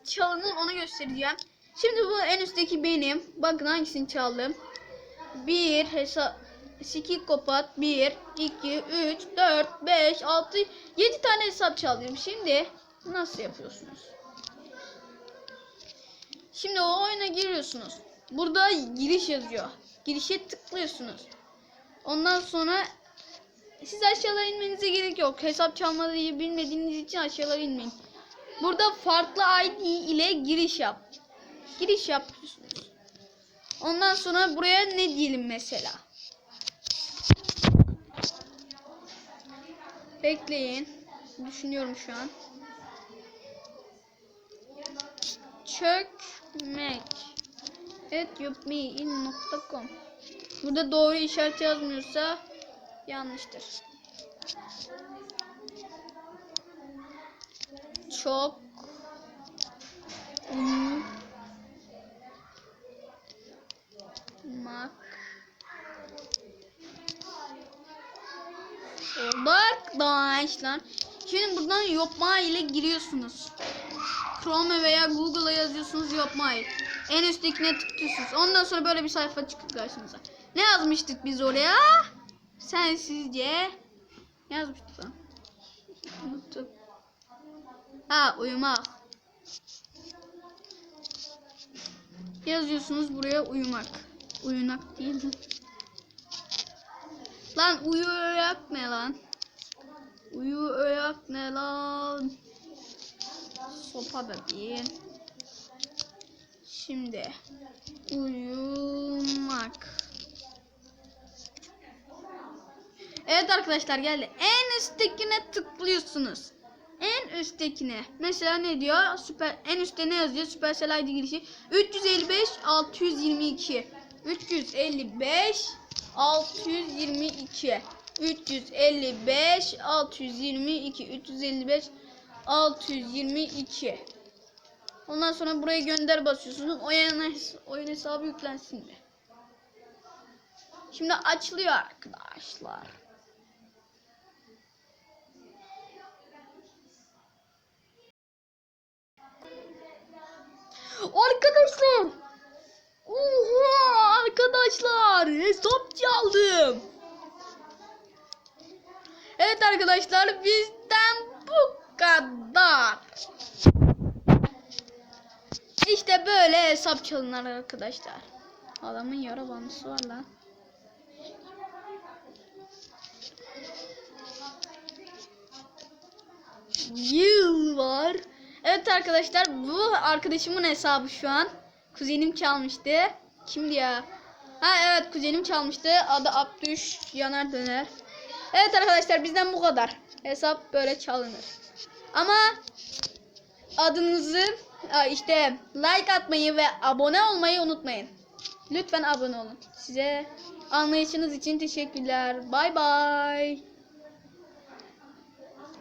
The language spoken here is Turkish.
nasıl çalınır onu göstereceğim. Şimdi bu en üstteki benim. Bakın hangisini çaldım. 1 hesap psikopat 1 2 3 4 5 6 7 tane hesap çaldım. Şimdi nasıl yapıyorsunuz? Şimdi o oyuna giriyorsunuz. Burada giriş yazıyor. Girişe tıklıyorsunuz. Ondan sonra siz aşağılara inmenize gerek yok. Hesap çalmayı bilmediğiniz için aşağılara inmeyin. Burada farklı ID ile giriş yap. Giriş yapıyorsunuz. Ondan sonra buraya ne diyelim mesela? Bekleyin. Düşünüyorum şu an. Çökmek. etyopmein.com Burada doğru işaret yazmıyorsa yanlıştır. Çok mak Arkadaşlar Şimdi buradan Yopma ile giriyorsunuz. Chrome veya Google'a yazıyorsunuz Yopma En üsttekine tıklıyorsunuz. Ondan sonra böyle bir sayfa çıkıyor karşınıza. Ne yazmıştık biz oraya? Sensizce yazmıştık? Unuttum. Ha uyumak. Yazıyorsunuz buraya uyumak. Uyunak değil mi? Lan uyuyak ne lan? Uyuyak ne lan? Sopa değil. Şimdi uyumak. Evet arkadaşlar geldi. En üsttekine tıklıyorsunuz. Üsttekine. Mesela ne diyor? Süper en üstte ne yazıyor? Supercell ID girişi 355 622. 355 622. 355 622 355 622. Ondan sonra buraya gönder basıyorsunuz. Oyun, oyun hesabı yüklensin de. Şimdi açılıyor arkadaşlar. Arkadaşlar. Oha arkadaşlar hesap çaldım. Evet arkadaşlar bizden bu kadar. İşte böyle hesap çalınır arkadaşlar. Adamın yara bandısı var lan. Var. Evet arkadaşlar bu arkadaşımın hesabı şu an. Kuzenim çalmıştı. Kimdi ya? Ha evet kuzenim çalmıştı. Adı Abdüş Yanar Döner. Evet arkadaşlar bizden bu kadar. Hesap böyle çalınır. Ama adınızı işte like atmayı ve abone olmayı unutmayın. Lütfen abone olun. Size anlayışınız için teşekkürler. Bay bay.